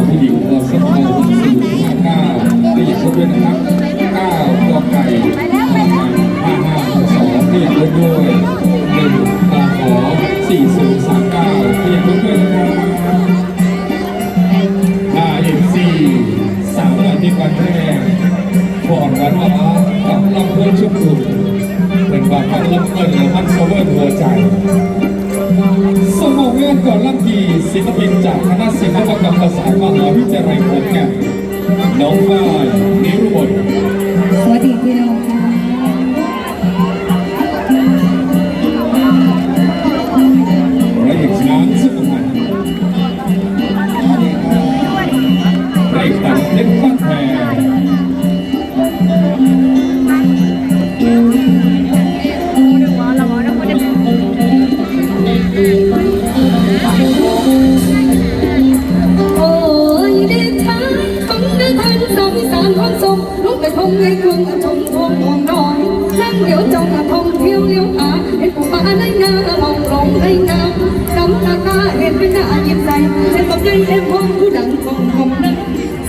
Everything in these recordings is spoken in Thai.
อพี่ดิวอสม059ขยับรถด้วยนะครับ9กองไก่5552ขยับรถด้วย1กขอ4039ขยับรถด้วยนะครับ RMC สามวันที่วันแรกก่อนวันว่ากับลำเพื่อนชุบกลุ่มเป็นบางครั้งลำเอิญหรือมันโซเวอร์หัวใจ กรรมภาษามหาวิทยาลัยขอนแก่นน้องฝ้าย นั่งเดี๋ยวจงทองเที่ยวเลี้ยวหาเห็นผู้มาในงามองลงในงามน้ำตาตาเห็นเป็นหน้ายิ้มใสเส้นบอกใจเอ็มพงผู้ดังคงคงนั้นเ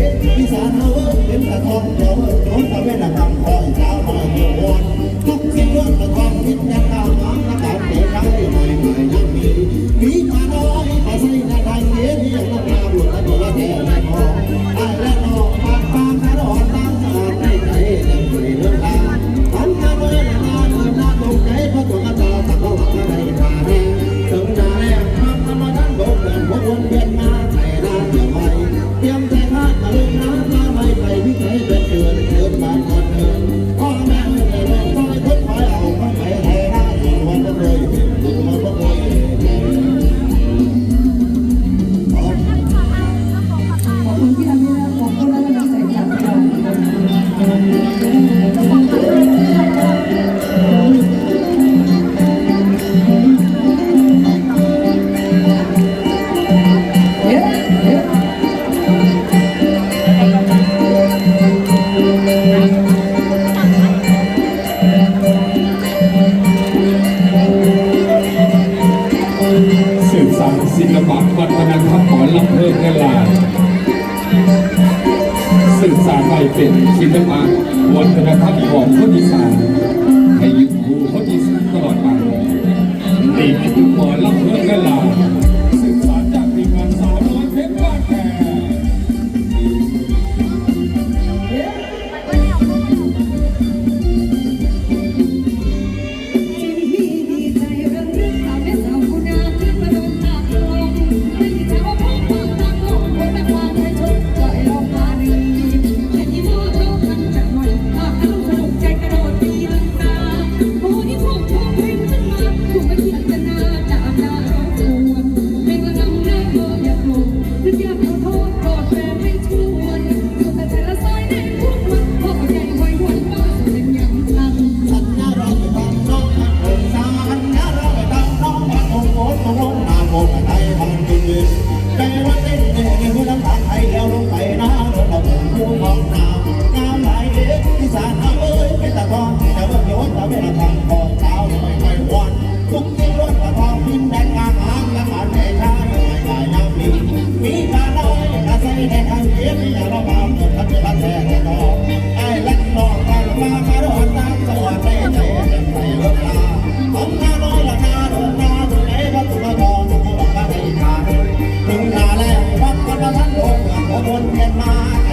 มีารศิลปะวัฒนธรรมหมอลำเพลิกแลาสื่อสารไปเป็นศิลปะวัฒนธรรมของคนอีสานให้ยึดคู่คนอีสานตลอดไปนี่คือหมอลำเพลิกแลา แค่ทางเสียที่อย่าละบามเกิดทัรักท้แน่ไอ้ลักนอกกันมาคารอดามสวัสดิ์ได้ใจเต็มไปหมดตาของข้าน้อยละนาดงนาตรงไหนวัตถุมาทองถูกอกได้ขาดถึงลาแล้ววัดกันมาทั้งโเกินมา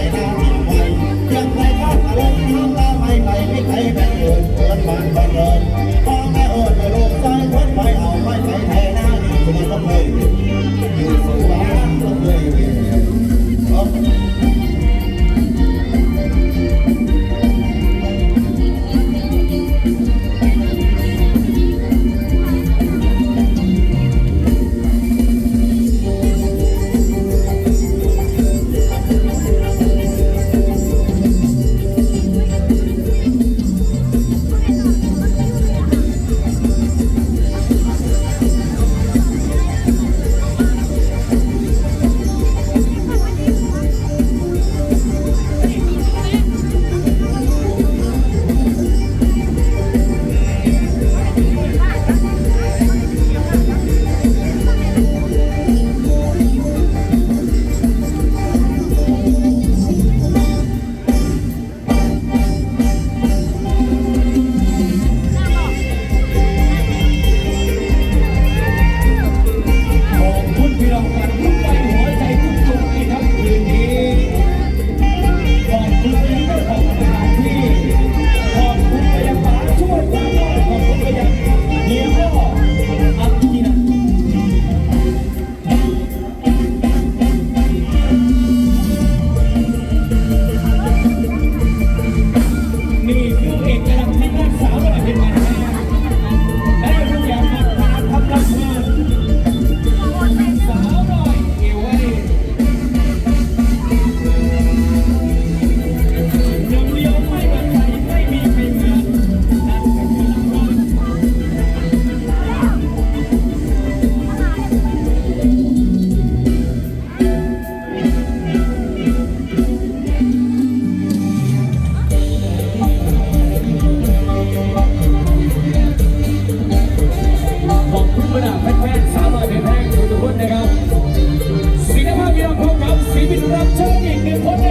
รับเชิญหญิงหนึ่งคน